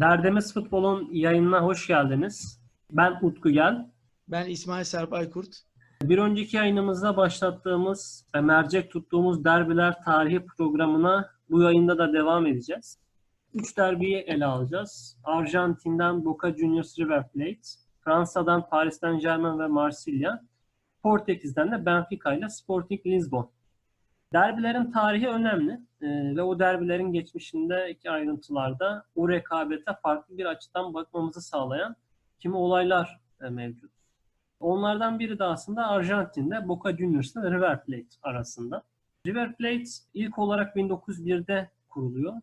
Derdemiz Futbol'un yayınına hoş geldiniz. Ben Utku Gel. Ben İsmail Serp Aykurt. Bir önceki yayınımızda başlattığımız ve mercek tuttuğumuz derbiler tarihi programına bu yayında da devam edeceğiz. Üç derbiyi ele alacağız. Arjantin'den Boca Juniors River Plate, Fransa'dan Paris Saint Germain ve Marsilya, Portekiz'den de Benfica ile Sporting Lisbon. Derbilerin tarihi önemli ee, ve o derbilerin geçmişindeki ayrıntılarda o rekabete farklı bir açıdan bakmamızı sağlayan kimi olaylar e, mevcut. Onlardan biri de aslında Arjantin'de Boca Juniors ile River Plate arasında. River Plate ilk olarak 1901'de kuruluyor.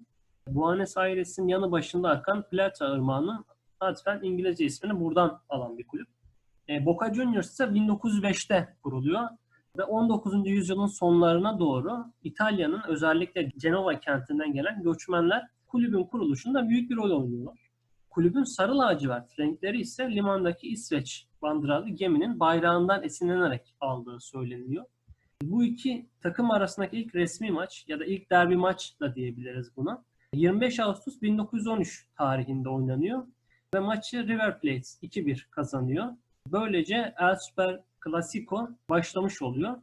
Buenos Aires'in yanı başında akan Plata Irmağı'nın hatfen İngilizce ismini buradan alan bir kulüp. E, Boca Juniors ise 1905'te kuruluyor ve 19. yüzyılın sonlarına doğru İtalya'nın özellikle Genova kentinden gelen göçmenler kulübün kuruluşunda büyük bir rol oynuyorlar. Kulübün sarı lacivert renkleri ise limandaki İsveç bandıralı geminin bayrağından esinlenerek aldığı söyleniyor. Bu iki takım arasındaki ilk resmi maç ya da ilk derbi maç da diyebiliriz buna. 25 Ağustos 1913 tarihinde oynanıyor ve maçı River Plate 2-1 kazanıyor. Böylece El Clasico başlamış oluyor.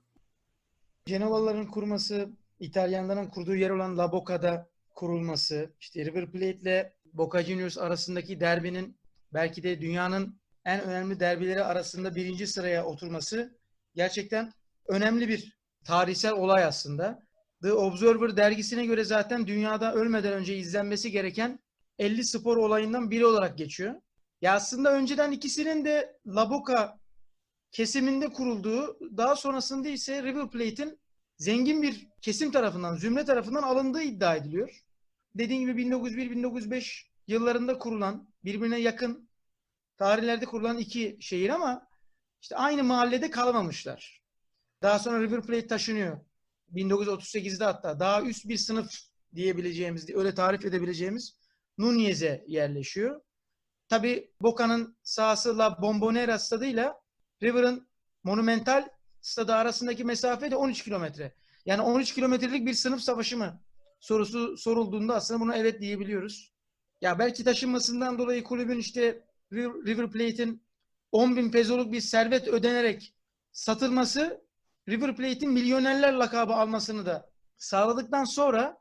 Genovalıların kurması, İtalyanların kurduğu yer olan La Boca'da kurulması, işte River Plate ile Boca Juniors arasındaki derbinin belki de dünyanın en önemli derbileri arasında birinci sıraya oturması gerçekten önemli bir tarihsel olay aslında. The Observer dergisine göre zaten dünyada ölmeden önce izlenmesi gereken 50 spor olayından biri olarak geçiyor. Ya aslında önceden ikisinin de La Boca kesiminde kurulduğu, daha sonrasında ise River Plate'in zengin bir kesim tarafından, zümre tarafından alındığı iddia ediliyor. Dediğim gibi 1901-1905 yıllarında kurulan, birbirine yakın tarihlerde kurulan iki şehir ama işte aynı mahallede kalmamışlar. Daha sonra River Plate taşınıyor. 1938'de hatta daha üst bir sınıf diyebileceğimiz, öyle tarif edebileceğimiz Nunez'e yerleşiyor. Tabi Boca'nın sahası La Bombonera stadıyla River'ın Monumental stadı arasındaki mesafe de 13 kilometre. Yani 13 kilometrelik bir sınıf savaşı mı sorusu sorulduğunda aslında buna evet diyebiliyoruz. Ya belki taşınmasından dolayı kulübün işte River Plate'in 10 bin pezoluk bir servet ödenerek satılması River Plate'in milyonerler lakabı almasını da sağladıktan sonra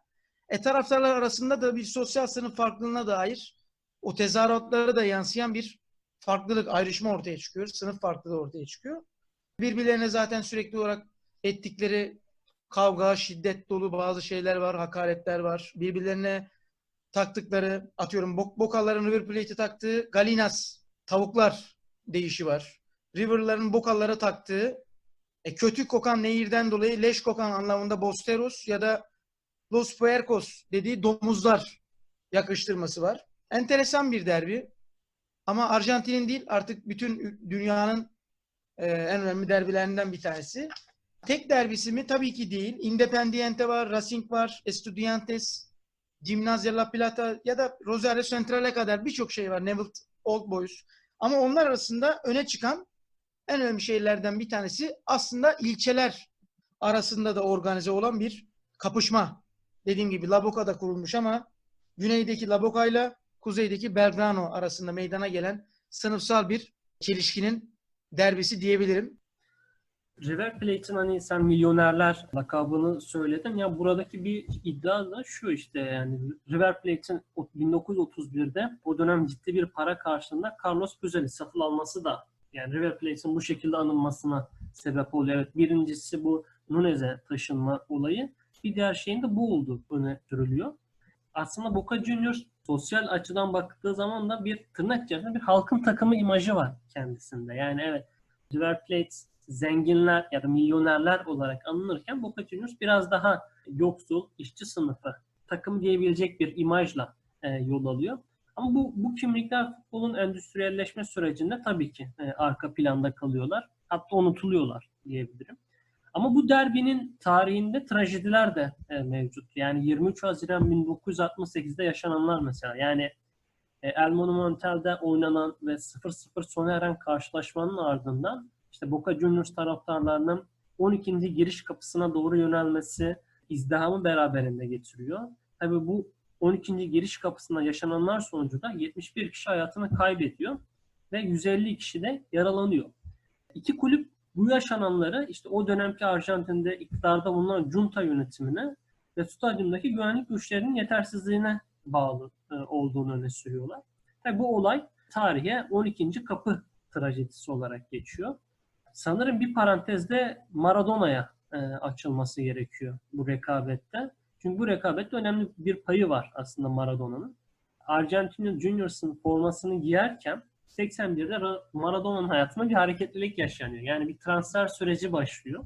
e taraftarlar arasında da bir sosyal sınıf farklılığına dair o tezahüratlara da yansıyan bir farklılık, ayrışma ortaya çıkıyor. Sınıf farklılığı ortaya çıkıyor. Birbirlerine zaten sürekli olarak ettikleri kavga, şiddet dolu bazı şeyler var, hakaretler var. Birbirlerine taktıkları, atıyorum bok Bokaların River Plate'e taktığı Galinas tavuklar değişi var. River'ların Bokalara taktığı e, kötü kokan nehirden dolayı leş kokan anlamında Bosteros ya da Los Puercos dediği domuzlar yakıştırması var. Enteresan bir derbi. Ama Arjantin'in değil artık bütün dünyanın e, en önemli derbilerinden bir tanesi. Tek derbisi mi? Tabii ki değil. Independiente var, Racing var, Estudiantes, Gimnasia La Plata ya da Rosario Central'e kadar birçok şey var. Neville Old Boys. Ama onlar arasında öne çıkan en önemli şeylerden bir tanesi aslında ilçeler arasında da organize olan bir kapışma. Dediğim gibi La Boca'da kurulmuş ama güneydeki La ile kuzeydeki Belgrano arasında meydana gelen sınıfsal bir çelişkinin derbisi diyebilirim. River Plate'in hani sen milyonerler lakabını söyledin. Ya buradaki bir iddia da şu işte yani River Plate'in 1931'de o dönem ciddi bir para karşılığında Carlos Güzel'i satın alması da yani River Plate'in bu şekilde anılmasına sebep oluyor. Evet birincisi bu Nunez'e taşınma olayı. Bir diğer şeyin de bu olduğu öne sürülüyor. Aslında Boca Juniors sosyal açıdan baktığı zaman da bir tırnak içerisinde bir halkın takımı imajı var kendisinde. Yani evet River Plate zenginler ya da milyonerler olarak anılırken Boca Juniors biraz daha yoksul, işçi sınıfı takım diyebilecek bir imajla e, yol alıyor. Ama bu, bu kimlikler futbolun endüstriyelleşme sürecinde tabii ki e, arka planda kalıyorlar. Hatta unutuluyorlar diyebilirim. Ama bu derbinin tarihinde trajediler de e, mevcut. Yani 23 Haziran 1968'de yaşananlar mesela. Yani e, El Monumental'de oynanan ve 0-0 sona eren karşılaşmanın ardından işte Boca Juniors taraftarlarının 12. giriş kapısına doğru yönelmesi izdihamı beraberinde getiriyor. Tabii bu 12. giriş kapısında yaşananlar sonucu da 71 kişi hayatını kaybediyor ve 150 kişi de yaralanıyor. İki kulüp bu yaşananları işte o dönemki Arjantin'de iktidarda bulunan junta yönetimine ve stadyumdaki güvenlik güçlerinin yetersizliğine bağlı e, olduğunu öne sürüyorlar. Ve bu olay tarihe 12. kapı trajedisi olarak geçiyor. Sanırım bir parantezde Maradona'ya e, açılması gerekiyor bu rekabette. Çünkü bu rekabette önemli bir payı var aslında Maradona'nın. Arjantin Juniors'ın formasını giyerken 81'de Ra- Maradona'nın hayatında bir hareketlilik yaşanıyor. Yani bir transfer süreci başlıyor.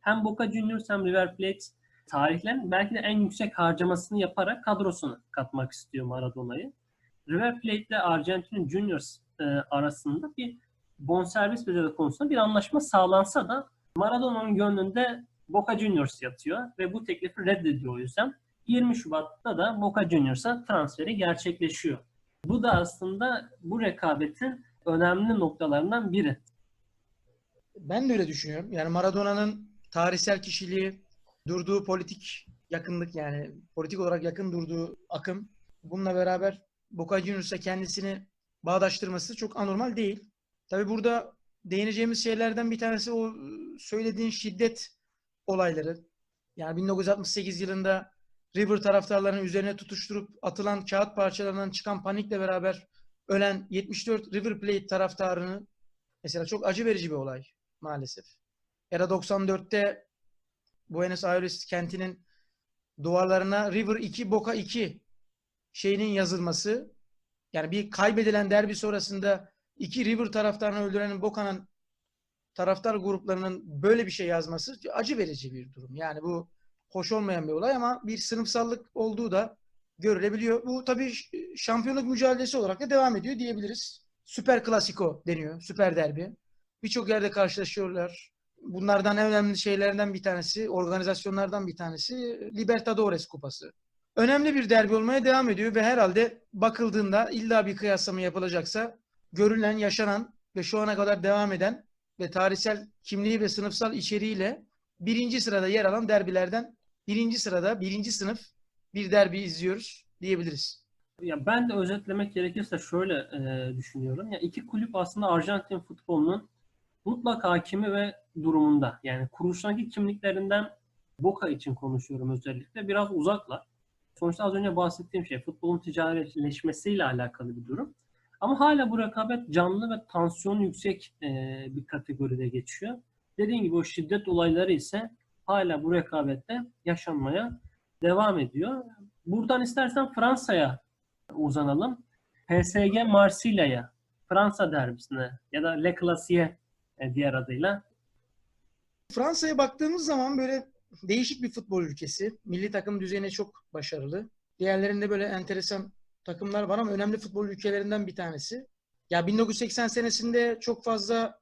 Hem Boca Juniors hem River Plate tarihlerin belki de en yüksek harcamasını yaparak kadrosuna katmak istiyor Maradona'yı. River Plate ile Arjantin Juniors e, arasında bir bonservis bedeli konusunda bir anlaşma sağlansa da Maradona'nın gönlünde Boca Juniors yatıyor ve bu teklifi reddediyor o yüzden. 20 Şubat'ta da Boca Juniors'a transferi gerçekleşiyor. Bu da aslında bu rekabetin önemli noktalarından biri. Ben de öyle düşünüyorum. Yani Maradona'nın tarihsel kişiliği, durduğu politik yakınlık yani politik olarak yakın durduğu akım bununla beraber Boca Juniors'a kendisini bağdaştırması çok anormal değil. Tabi burada değineceğimiz şeylerden bir tanesi o söylediğin şiddet olayları. Yani 1968 yılında River taraftarlarının üzerine tutuşturup atılan kağıt parçalarından çıkan panikle beraber ölen 74 River Plate taraftarını mesela çok acı verici bir olay maalesef. Da 94'te Buenos Aires kentinin duvarlarına River 2 Boca 2 şeyinin yazılması yani bir kaybedilen derbi sonrasında iki River taraftarını öldürenin Boca'nın taraftar gruplarının böyle bir şey yazması acı verici bir durum. Yani bu hoş olmayan bir olay ama bir sınıfsallık olduğu da görülebiliyor. Bu tabii şampiyonluk mücadelesi olarak da devam ediyor diyebiliriz. Süper Klasiko deniyor. Süper derbi. Birçok yerde karşılaşıyorlar. Bunlardan en önemli şeylerden bir tanesi, organizasyonlardan bir tanesi Libertadores Kupası. Önemli bir derbi olmaya devam ediyor ve herhalde bakıldığında illa bir kıyaslama yapılacaksa görülen, yaşanan ve şu ana kadar devam eden ve tarihsel kimliği ve sınıfsal içeriğiyle birinci sırada yer alan derbilerden birinci sırada birinci sınıf bir derbi izliyoruz diyebiliriz. Ya ben de özetlemek gerekirse şöyle e, düşünüyorum. Ya iki kulüp aslında Arjantin futbolunun mutlak hakimi ve durumunda. Yani kuruluştaki kimliklerinden Boca için konuşuyorum özellikle. Biraz uzaklar. Sonuçta az önce bahsettiğim şey futbolun ticaretleşmesiyle alakalı bir durum. Ama hala bu rekabet canlı ve tansiyon yüksek e, bir kategoride geçiyor. Dediğim gibi o şiddet olayları ise hala bu rekabette yaşanmaya devam ediyor. Buradan istersen Fransa'ya uzanalım. PSG Marsilya'ya, Fransa derbisine ya da Le Classic'e e, diğer adıyla. Fransa'ya baktığımız zaman böyle değişik bir futbol ülkesi. Milli takım düzeyine çok başarılı. Diğerlerinde böyle enteresan takımlar var ama önemli futbol ülkelerinden bir tanesi. Ya 1980 senesinde çok fazla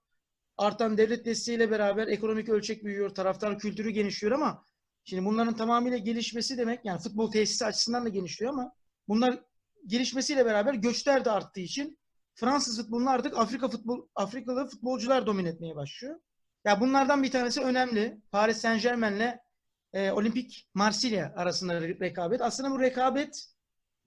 artan devlet desteğiyle beraber ekonomik ölçek büyüyor, taraftar kültürü genişliyor ama şimdi bunların tamamıyla gelişmesi demek yani futbol tesisi açısından da genişliyor ama bunlar gelişmesiyle beraber göçler de arttığı için Fransız futbolunu artık Afrika futbol Afrikalı futbolcular domine etmeye başlıyor. Ya bunlardan bir tanesi önemli. Paris Saint-Germain'le e, Olimpik Marsilya arasında rekabet. Aslında bu rekabet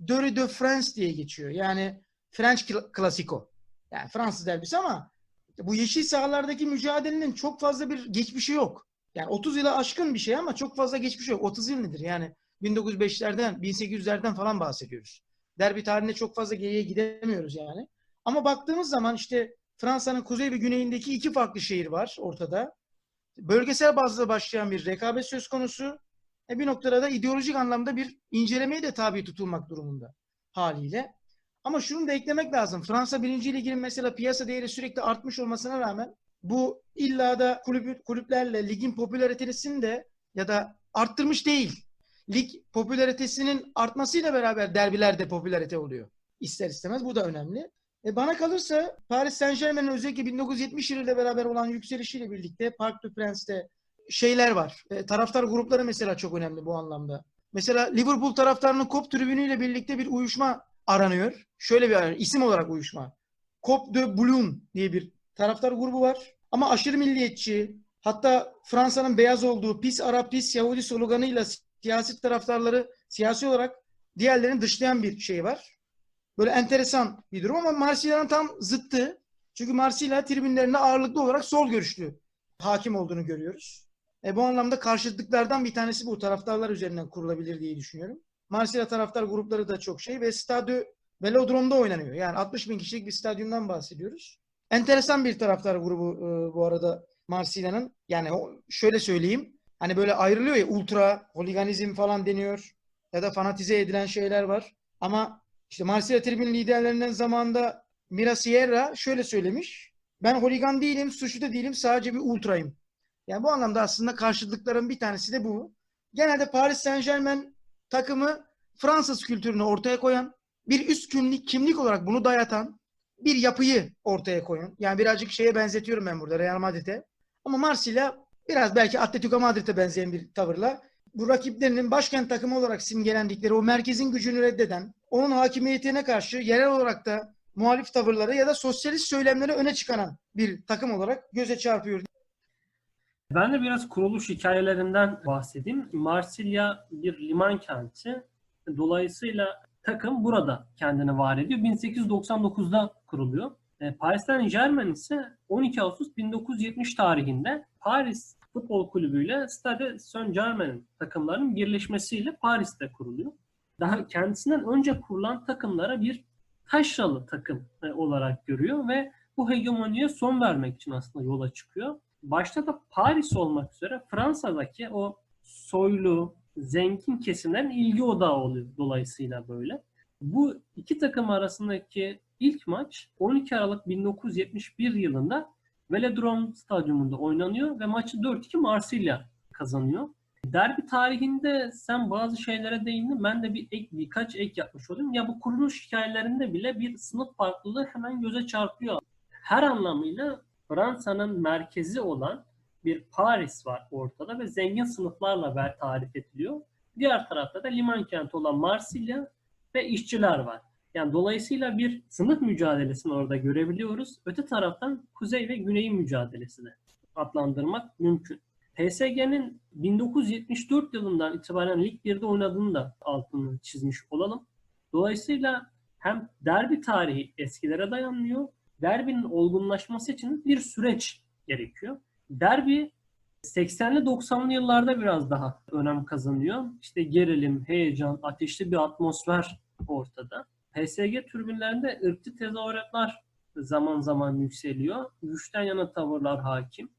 Döre de France diye geçiyor. Yani French Classico. Yani Fransız derbisi ama bu yeşil sahalardaki mücadelenin çok fazla bir geçmişi yok. Yani 30 yıla aşkın bir şey ama çok fazla geçmişi yok. 30 yıl nedir? Yani 1905'lerden, 1800'lerden falan bahsediyoruz. Derbi tarihinde çok fazla geriye gidemiyoruz yani. Ama baktığımız zaman işte Fransa'nın kuzey ve güneyindeki iki farklı şehir var ortada. Bölgesel bazda başlayan bir rekabet söz konusu. E bir noktada da ideolojik anlamda bir incelemeye de tabi tutulmak durumunda haliyle. Ama şunu da eklemek lazım. Fransa 1. Lig'in mesela piyasa değeri sürekli artmış olmasına rağmen bu illa da kulüp, kulüplerle ligin popülaritesini de ya da arttırmış değil. Lig popülaritesinin artmasıyla beraber derbiler de popülarite oluyor. İster istemez bu da önemli. E bana kalırsa Paris Saint Germain'in özellikle 1970 yılıyla beraber olan yükselişiyle birlikte Parc des Prince'te şeyler var. E, taraftar grupları mesela çok önemli bu anlamda. Mesela Liverpool taraftarının Kop tribünüyle birlikte bir uyuşma aranıyor. Şöyle bir isim olarak uyuşma. Cop de Boulogne diye bir taraftar grubu var. Ama aşırı milliyetçi, hatta Fransa'nın beyaz olduğu pis Arap, pis Yahudi sloganıyla siyasi taraftarları siyasi olarak diğerlerini dışlayan bir şey var. Böyle enteresan bir durum ama Marsilya'nın tam zıttı. Çünkü Marsilya tribünlerinde ağırlıklı olarak sol görüşlü hakim olduğunu görüyoruz. E, bu anlamda karşıtlıklardan bir tanesi bu. Taraftarlar üzerinden kurulabilir diye düşünüyorum. Marsilya taraftar grupları da çok şey ve stadyum Velodrom'da oynanıyor. Yani 60 bin kişilik bir stadyumdan bahsediyoruz. Enteresan bir taraftar grubu e, bu arada Marsilya'nın. Yani şöyle söyleyeyim. Hani böyle ayrılıyor ya ultra, holiganizm falan deniyor. Ya da fanatize edilen şeyler var. Ama işte Marsilya tribün liderlerinden zamanında Mira Sierra şöyle söylemiş. Ben holigan değilim, suçlu da değilim, sadece bir ultrayım. Yani bu anlamda aslında karşıtlıkların bir tanesi de bu. Genelde Paris Saint Germain takımı Fransız kültürünü ortaya koyan, bir üst kimlik, kimlik olarak bunu dayatan bir yapıyı ortaya koyan. Yani birazcık şeye benzetiyorum ben burada Real Madrid'e. Ama Marsilya biraz belki Atletico Madrid'e benzeyen bir tavırla bu rakiplerinin başkent takımı olarak simgelendikleri o merkezin gücünü reddeden, onun hakimiyetine karşı yerel olarak da muhalif tavırları ya da sosyalist söylemleri öne çıkaran bir takım olarak göze çarpıyor. Ben de biraz kuruluş hikayelerinden bahsedeyim. Marsilya bir liman kenti. Dolayısıyla takım burada kendini var ediyor. 1899'da kuruluyor. E, Paris Saint Germain ise 12 Ağustos 1970 tarihinde Paris Futbol Kulübü ile Stade Saint Germain takımlarının birleşmesiyle Paris'te kuruluyor. Daha kendisinden önce kurulan takımlara bir taşralı takım e, olarak görüyor ve bu hegemoniye son vermek için aslında yola çıkıyor. Başta da Paris olmak üzere Fransa'daki o soylu, zengin kesimlerin ilgi odağı oluyor dolayısıyla böyle. Bu iki takım arasındaki ilk maç 12 Aralık 1971 yılında Velodrome Stadyumunda oynanıyor ve maçı 4-2 Marsilya kazanıyor. Derbi tarihinde sen bazı şeylere değindin. Ben de bir ek, birkaç ek yapmış olayım. Ya bu kuruluş hikayelerinde bile bir sınıf farklılığı hemen göze çarpıyor. Her anlamıyla Fransa'nın merkezi olan bir Paris var ortada ve zengin sınıflarla tarif ediliyor. Diğer tarafta da liman kenti olan Marsilya ve işçiler var. Yani dolayısıyla bir sınıf mücadelesini orada görebiliyoruz. Öte taraftan kuzey ve güney mücadelesini adlandırmak mümkün. PSG'nin 1974 yılından itibaren Lig 1'de oynadığını da altını çizmiş olalım. Dolayısıyla hem derbi tarihi eskilere dayanmıyor, derbinin olgunlaşması için bir süreç gerekiyor. Derbi 80'li 90'lı yıllarda biraz daha önem kazanıyor. İşte gerilim, heyecan, ateşli bir atmosfer ortada. PSG tribünlerinde ırkçı tezahüratlar zaman zaman yükseliyor. Güçten yana tavırlar hakim.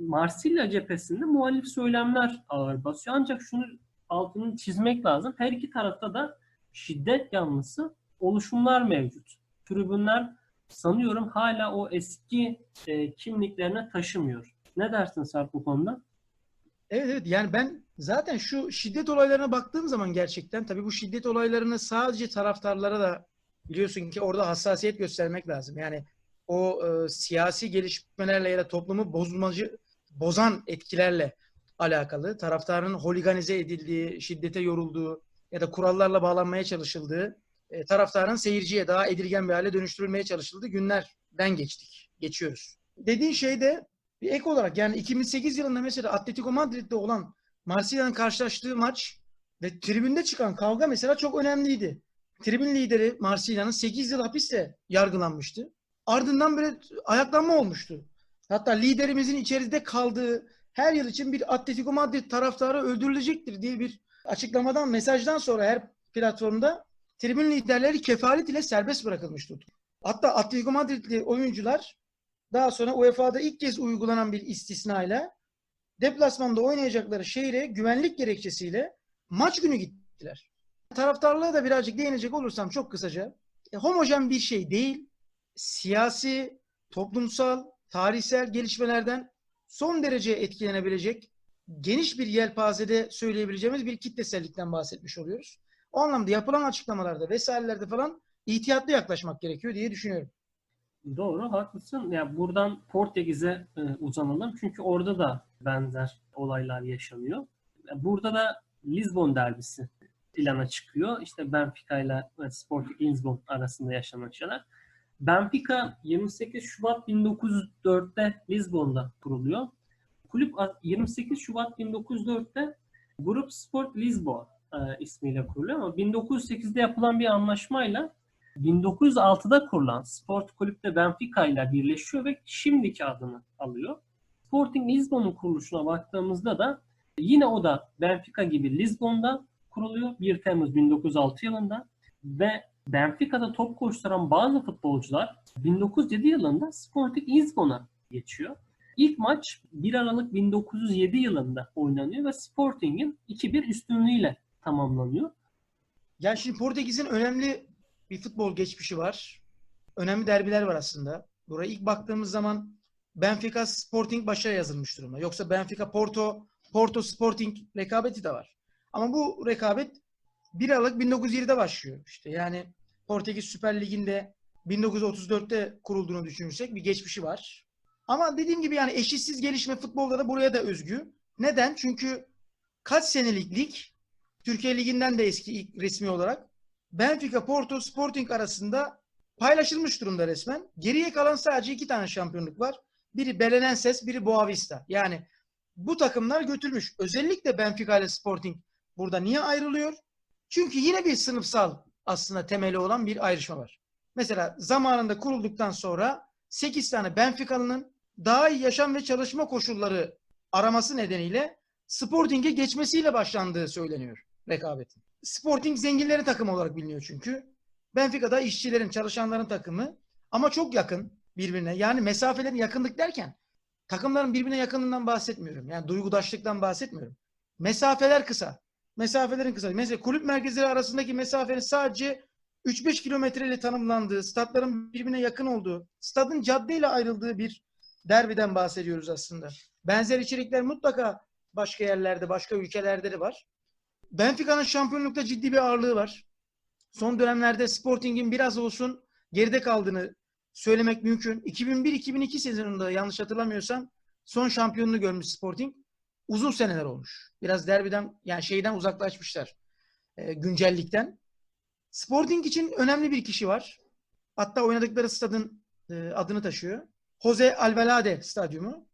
Marsilya cephesinde muhalif söylemler ağır basıyor. Ancak şunu altını çizmek lazım. Her iki tarafta da şiddet yanlısı oluşumlar mevcut. Tribünler sanıyorum hala o eski e, kimliklerine taşımıyor. Ne dersin Sarp bu konuda? Evet evet yani ben zaten şu şiddet olaylarına baktığım zaman gerçekten tabii bu şiddet olaylarını sadece taraftarlara da biliyorsun ki orada hassasiyet göstermek lazım. Yani o e, siyasi gelişmelerle ya da toplumu bozulmacı bozan etkilerle alakalı taraftarın holiganize edildiği, şiddete yorulduğu ya da kurallarla bağlanmaya çalışıldığı, e, taraftarın seyirciye daha edilgen bir hale dönüştürülmeye çalışıldığı günlerden geçtik, geçiyoruz. Dediğin şey de bir ek olarak yani 2008 yılında mesela Atletico Madrid'de olan Marsilya'nın karşılaştığı maç ve tribünde çıkan kavga mesela çok önemliydi. Tribün lideri Marsilya'nın 8 yıl hapiste yargılanmıştı. Ardından böyle ayaklanma olmuştu. Hatta liderimizin içeride kaldığı her yıl için bir Atletico Madrid taraftarı öldürülecektir diye bir açıklamadan, mesajdan sonra her platformda tribün liderleri kefalet ile serbest bırakılmıştı. Hatta Atletico Madridli oyuncular daha sonra UEFA'da ilk kez uygulanan bir istisnayla deplasmanda oynayacakları şehre güvenlik gerekçesiyle maç günü gittiler. Taraftarlığa da birazcık değinecek olursam çok kısaca. E, homojen bir şey değil. Siyasi, toplumsal, tarihsel gelişmelerden son derece etkilenebilecek geniş bir yelpazede söyleyebileceğimiz bir kitlesellikten bahsetmiş oluyoruz. O anlamda yapılan açıklamalarda vesairelerde falan ihtiyatlı yaklaşmak gerekiyor diye düşünüyorum. Doğru, haklısın. Yani buradan Portekiz'e e, uzanalım. Çünkü orada da benzer olaylar yaşanıyor. Burada da Lisbon derbisi plana çıkıyor. İşte Benfica ile Sporting Lisbon arasında yaşanan şeyler. Benfica 28 Şubat 1904'te Lisbon'da kuruluyor. Kulüp 28 Şubat 1904'te Grup Sport Lisboa e, ismiyle kuruluyor ama 1908'de yapılan bir anlaşmayla 1906'da kurulan Sport Kulüpte Benfica ile birleşiyor ve şimdiki adını alıyor. Sporting Lisbon'un kuruluşuna baktığımızda da yine o da Benfica gibi Lisbon'da kuruluyor 1 Temmuz 1906 yılında ve Benfica'da top koşturan bazı futbolcular 1907 yılında Sporting Lisbon'a geçiyor. İlk maç 1 Aralık 1907 yılında oynanıyor ve Sporting'in 2-1 üstünlüğüyle tamamlanıyor. Yani şimdi Portekiz'in önemli bir futbol geçmişi var. Önemli derbiler var aslında. Buraya ilk baktığımız zaman Benfica Sporting başa yazılmış durumda. Yoksa Benfica Porto, Porto Sporting rekabeti de var. Ama bu rekabet 1 Aralık 1907'de başlıyor. İşte yani Portekiz Süper Ligi'nde 1934'te kurulduğunu düşünürsek bir geçmişi var. Ama dediğim gibi yani eşitsiz gelişme futbolda da buraya da özgü. Neden? Çünkü kaç senelik lig Türkiye Ligi'nden de eski ilk resmi olarak Benfica, Porto, Sporting arasında paylaşılmış durumda resmen. Geriye kalan sadece iki tane şampiyonluk var. Biri Belenenses, biri Boavista. Yani bu takımlar götürmüş. Özellikle Benfica ile Sporting burada niye ayrılıyor? Çünkü yine bir sınıfsal aslında temeli olan bir ayrışma var. Mesela zamanında kurulduktan sonra 8 tane Benfica'nın daha iyi yaşam ve çalışma koşulları araması nedeniyle Sporting'e geçmesiyle başlandığı söyleniyor rekabetin. Sporting zenginlerin takımı olarak biliniyor çünkü. Benfica'da işçilerin, çalışanların takımı ama çok yakın birbirine. Yani mesafelerin yakınlık derken takımların birbirine yakınlığından bahsetmiyorum. Yani duygudaşlıktan bahsetmiyorum. Mesafeler kısa. Mesafelerin kısa. Mesela kulüp merkezleri arasındaki mesafenin sadece 3-5 kilometreyle tanımlandığı, statların birbirine yakın olduğu, stadın caddeyle ayrıldığı bir derbiden bahsediyoruz aslında. Benzer içerikler mutlaka başka yerlerde, başka ülkelerde de var. Benfica'nın şampiyonlukta ciddi bir ağırlığı var. Son dönemlerde Sporting'in biraz olsun geride kaldığını söylemek mümkün. 2001-2002 sezonunda yanlış hatırlamıyorsam son şampiyonluğu görmüş Sporting. Uzun seneler olmuş. Biraz derbiden yani şeyden uzaklaşmışlar. E, güncellikten. Sporting için önemli bir kişi var. Hatta oynadıkları stadın e, adını taşıyor. Jose Alvalade Stadyumu.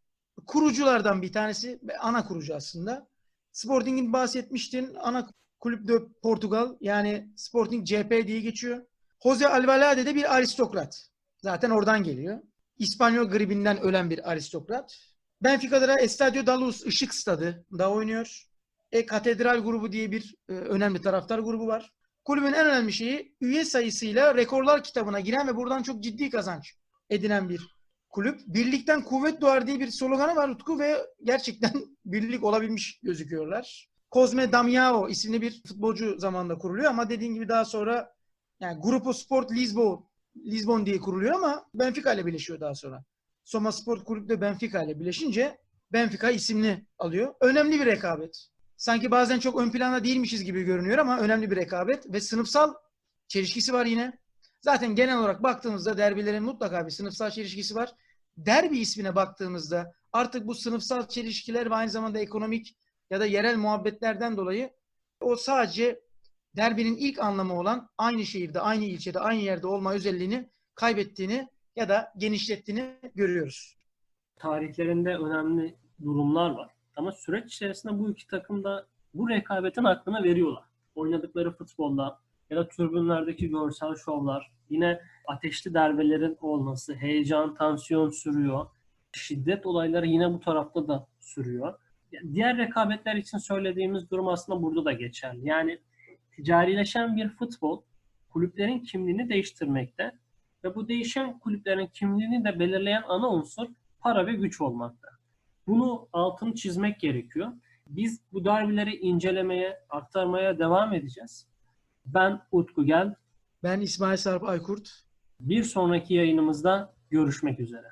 Kuruculardan bir tanesi ana kurucu aslında. Sporting'in bahsetmiştin. Ana kulüp de Portugal. Yani Sporting CP diye geçiyor. Jose Alvalade de bir aristokrat. Zaten oradan geliyor. İspanyol gribinden ölen bir aristokrat. Benfica'da da Estadio da Luz Işık Stadı da oynuyor. E Katedral grubu diye bir e, önemli taraftar grubu var. Kulübün en önemli şeyi üye sayısıyla rekorlar kitabına giren ve buradan çok ciddi kazanç edinen bir kulüp. Birlikten kuvvet doğar diye bir sloganı var Utku ve gerçekten birlik olabilmiş gözüküyorlar. Cosme Damiao isimli bir futbolcu zamanında kuruluyor ama dediğin gibi daha sonra yani Grupo Sport Lisbon Lisbon diye kuruluyor ama Benfica ile birleşiyor daha sonra. Soma Sport Kulüp de Benfica ile birleşince Benfica isimli alıyor. Önemli bir rekabet. Sanki bazen çok ön planda değilmişiz gibi görünüyor ama önemli bir rekabet ve sınıfsal çelişkisi var yine. Zaten genel olarak baktığımızda derbilerin mutlaka bir sınıfsal çelişkisi var. Derbi ismine baktığımızda artık bu sınıfsal çelişkiler ve aynı zamanda ekonomik ya da yerel muhabbetlerden dolayı o sadece derbinin ilk anlamı olan aynı şehirde, aynı ilçede, aynı yerde olma özelliğini kaybettiğini ya da genişlettiğini görüyoruz. Tarihlerinde önemli durumlar var. Ama süreç içerisinde bu iki takım da bu rekabetin hakkını veriyorlar. Oynadıkları futbolda ya da tribünlerdeki görsel şovlar, yine ateşli derbelerin olması, heyecan, tansiyon sürüyor. Şiddet olayları yine bu tarafta da sürüyor. Diğer rekabetler için söylediğimiz durum aslında burada da geçerli. Yani ticarileşen bir futbol kulüplerin kimliğini değiştirmekte ve bu değişen kulüplerin kimliğini de belirleyen ana unsur para ve güç olmakta. Bunu altını çizmek gerekiyor. Biz bu derbileri incelemeye, aktarmaya devam edeceğiz. Ben Utku Gel. Ben İsmail Sarp Aykurt. Bir sonraki yayınımızda görüşmek üzere.